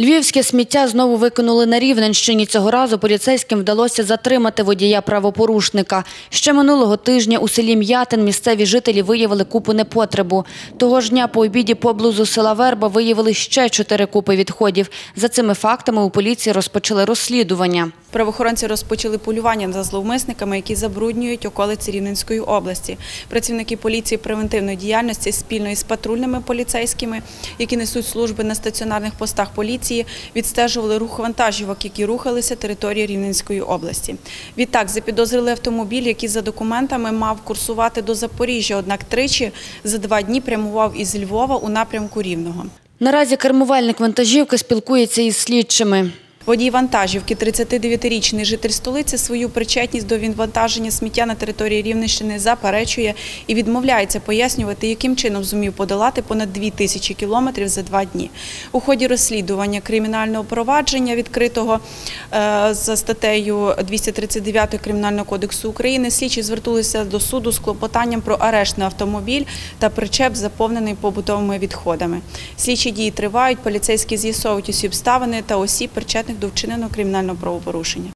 Львівське сміття знову викинули на Рівненщині. Цього разу поліцейським вдалося затримати водія правопорушника. Ще минулого тижня у селі М'ятин місцеві жителі виявили купу непотребу. Того ж дня по обіді поблизу села Верба виявили ще чотири купи відходів. За цими фактами у поліції розпочали розслідування. Правоохоронці розпочали полювання за зловмисниками, які забруднюють околиці Рівненської області. Працівники поліції превентивної діяльності спільно із патрульними поліцейськими, які несуть служби на стаціонарних постах поліції, відстежували рух вантажівок, які рухалися територією Рівненської області. Відтак запідозрили автомобіль, який за документами мав курсувати до Запоріжжя, однак тричі за два дні прямував із Львова у напрямку Рівного. Наразі кермувальник вантажівки спілкується із слідчими. Водій вантажівки, 39-річний житель столиці, свою причетність до відвантаження сміття на території Рівненщини заперечує і відмовляється пояснювати, яким чином зумів подолати понад 2 тисячі кілометрів за два дні. У ході розслідування кримінального провадження, відкритого е, за статтею 239 Кримінального кодексу України, слідчі звернулися до суду з клопотанням про арешт на автомобіль та причеп, заповнений побутовими відходами. Слідчі дії тривають, поліцейські з'ясовують усі обставини та осіб, причетних до вчиненого кримінального правопорушення.